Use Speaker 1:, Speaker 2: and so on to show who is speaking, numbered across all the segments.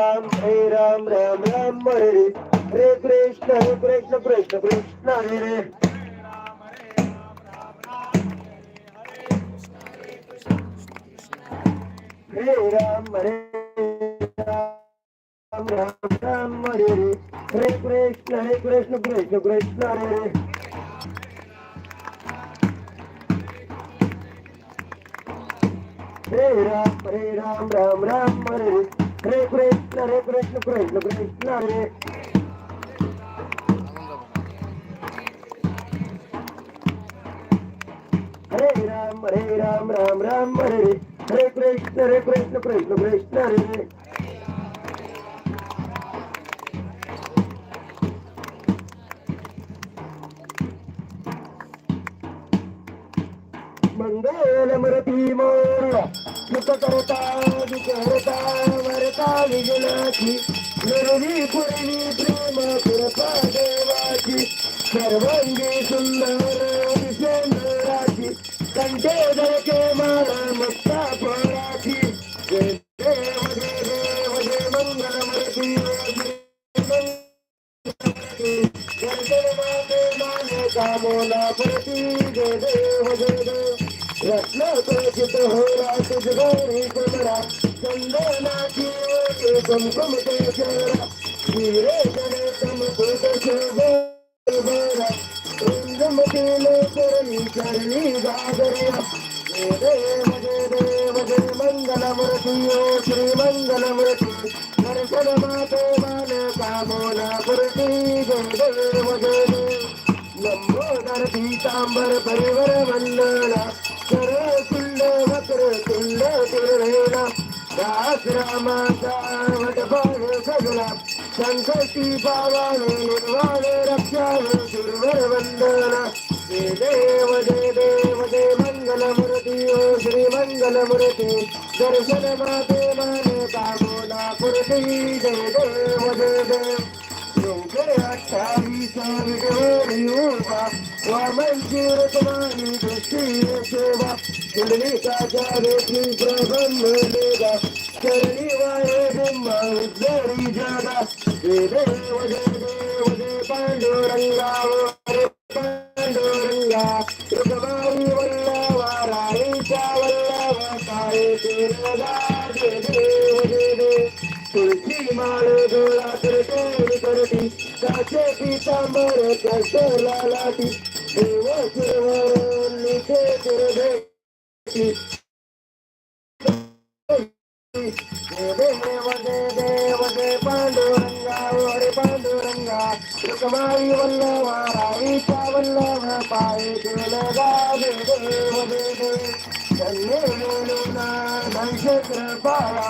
Speaker 1: राम हरे राम राम राम हरे हरे हरे कृष्ण हरे कृष्ण कृष्ण कृष्ण हरे हरे हरे राम हरे राम राम राम हरे हरे हरे कृष्ण हरे कृष्ण कृष्ण कृष्ण हरे हरे हरे राम हरे राम राम राम हरे हरे हरे कृष्ण हरे कृष्ण कृष्ण कृष्ण हरे हरे राम हरे राम राम राम हरे हरे हरे कृष्ण हरे कृष्ण कृष्ण कृष्ण हरे हरे मंगलमूर्ती मोरला सुख करता दुख हरता वरता विजनाची निर्वी पूर्वी प्रेम कृपा देवाची सर्वांगी सुंदर विषेंद्राची कंठे धरके माळा मक्ता फळाची जय देव जय देव जय मंगलमूर्ती जय माते माने कामोला प्रती जय देव जय देव रत्नाप्रचित हो रात जगोरी कमरा चंदनाची ओटे कुमकुम हिरे जने तम कुट शोभरा चरणी गागर्या जय देव देव मंगलमूर्ती ओ श्री मंगलमूर्ती दर्शन माते मान कामोना देव परिवर वंदना कर दास रामाचा वटफळ सगळा संकटी पावाने निर्वाण रक्षावे सुरवर वंदना देव दे देव जय मंगलमूर्ती ओ श्री दर्शन माते माने कामोना पुरती जय देव दे देव योगे अठ्ठावीस विडोबा वामनची सेवा तुळशी माळ गोळा करते करती काचे पितांबर कसला लाटी देव सुरवर निखे सुरभेटी देव जय देव जय पांडुरंगा हरे पांडुरंगा रुकमाई वल्लवा राईच्या वल्लभा पायी केलं गा देव देव जय देव धन्य नक्षत्र पाळा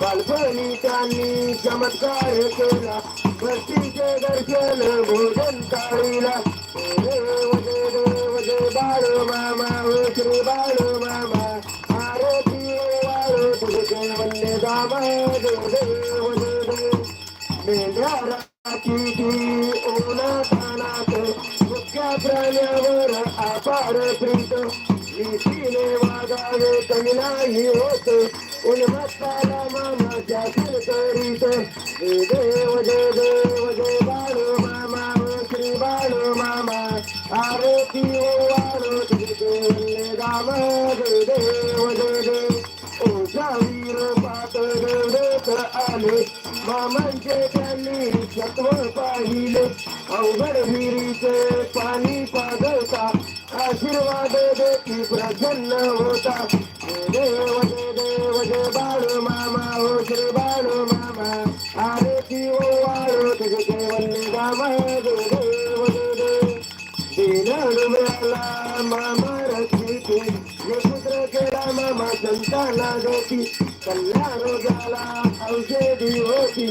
Speaker 1: बालपणी त्यांनी चमत्कार केला. भक्तीचे दर्शन भोजन टाळीला देव जय देव जय बाळू मामा ओ श्री बाळ मामा. आरती वाळू तुझे वंदे दामा देव देव जय. देव मेंढ्या किती ओला तानात मुख्या प्राण्यावर अपार प्रीत. नीतीने वागावे तरी नाही होत. उन्मत्ताला मामाच्या करीत जय देव जय देव जय बाळू मामा श्री बाळू मामा. आरती ओ वाळू तुझे वल्ले राम जय देव जय देव. ओझा वीर पातळ देत आले. मामांचे त्यांनी सत्व पाहिले. अवघड विहिरीचे पाणी पाजवता आशीर्वाद देती प्रसन्न होता. देव देव जय बाळू मामा हो श्री बाळू मामा आरती ओ वाळू तुझे वल्ले राम देव जय देव दिनड मिळाला मामा रक्षिती हे पुत्र केला मामा संताना देती कल्याण झाला औषधी होती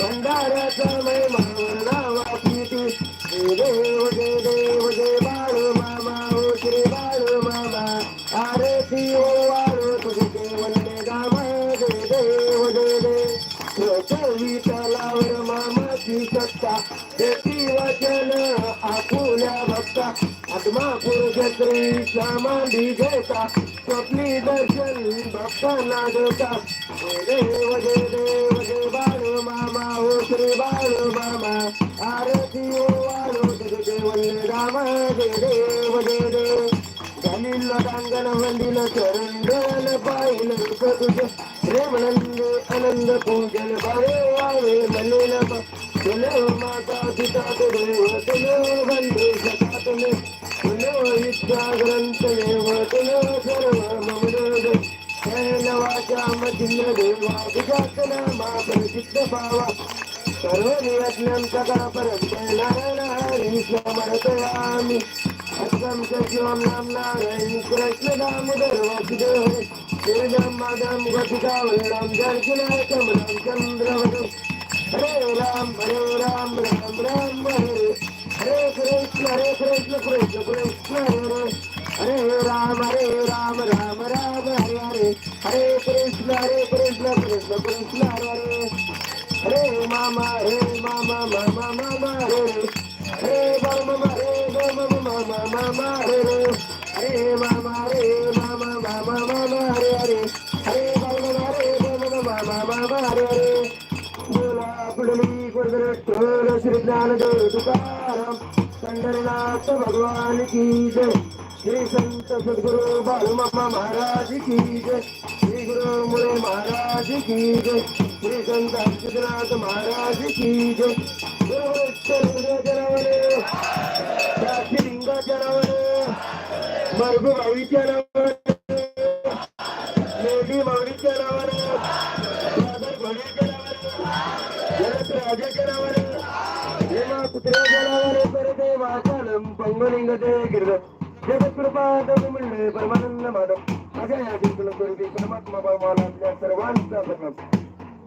Speaker 1: भंडाऱ्याचा महिमा वर्णावा किती जय देव जय देव जय बाळू मामा हो श्री बाळू मामा आरती ओ देव विठलावर मामाची सत्ता. देती वचन आपुल्या भक्ता. आत्मापुरुष श्री समाधी घेता. स्वप्नी दर्शन भक्तांना देता जय देव जय देव जय मामा हो श्री बाळ मामा. आरती ओ वाळो तुझे राम देव जय देव అనిల్లో డాంగన వండిన చరంగల బాయిన కదుజ శ్రేమనంది అనంద పూజల భారే మలిన తులో మాతా పితా దేవ తులో వందే సతాతమే తులో ఇచ్చా గ్రంథ దేవ తులో సర్వ మమనోద శైలవాచామ చిన్న దేవా విజాకన మా పరిచిత్త భావ సర్వ నియజ్ఞం సదా పరం Narayana Hari స్వమరతయామి Hey, mama, hey, mama, mama, mama, hey. Ram मामा रे मामा मामा मामा हरे हरे मामा मामा मामा मामा मामा मामा मामा मामा मामा मामा मामा बोला श्री ज्ञानदेव तुकाराम पंढरनाथ भगवान की जय श्री संत सद्गुरु बाळूमामा महाराज की जय श्री गुरु मुळे महाराज की जय श्री संत अच्युतनाथ महाराज की जय गुरुवृत्त जनावरे मरगू भावीच्या नावाने मेढी माऊलीच्या नावाने सागर घोडीच्या नावाने जलद राजाच्या नावाने हेमा कुत्र्याच्या नावाने वाचालम पंगलिंग गिरद म्हणले परमानंद माधव. अशा या बिलकुल स्वरूपी परमात्मा बाबाला सर्वांचा प्रणाम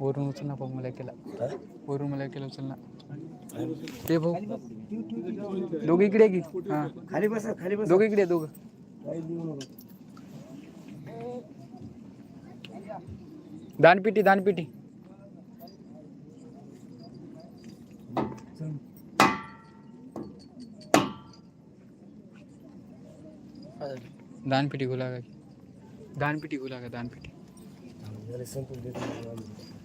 Speaker 1: बाळू
Speaker 2: वरून उचल ना भाऊ मला केला वरून मला केला उचल ते भाऊ दोघे इकडे की हा
Speaker 1: खाली बसा खाली बसा
Speaker 2: दोघे इकडे दोघं दानपिटी दानपिटी दानपिटी गुलागा दानपिटी गुलागा दानपिटी
Speaker 1: संपून देतो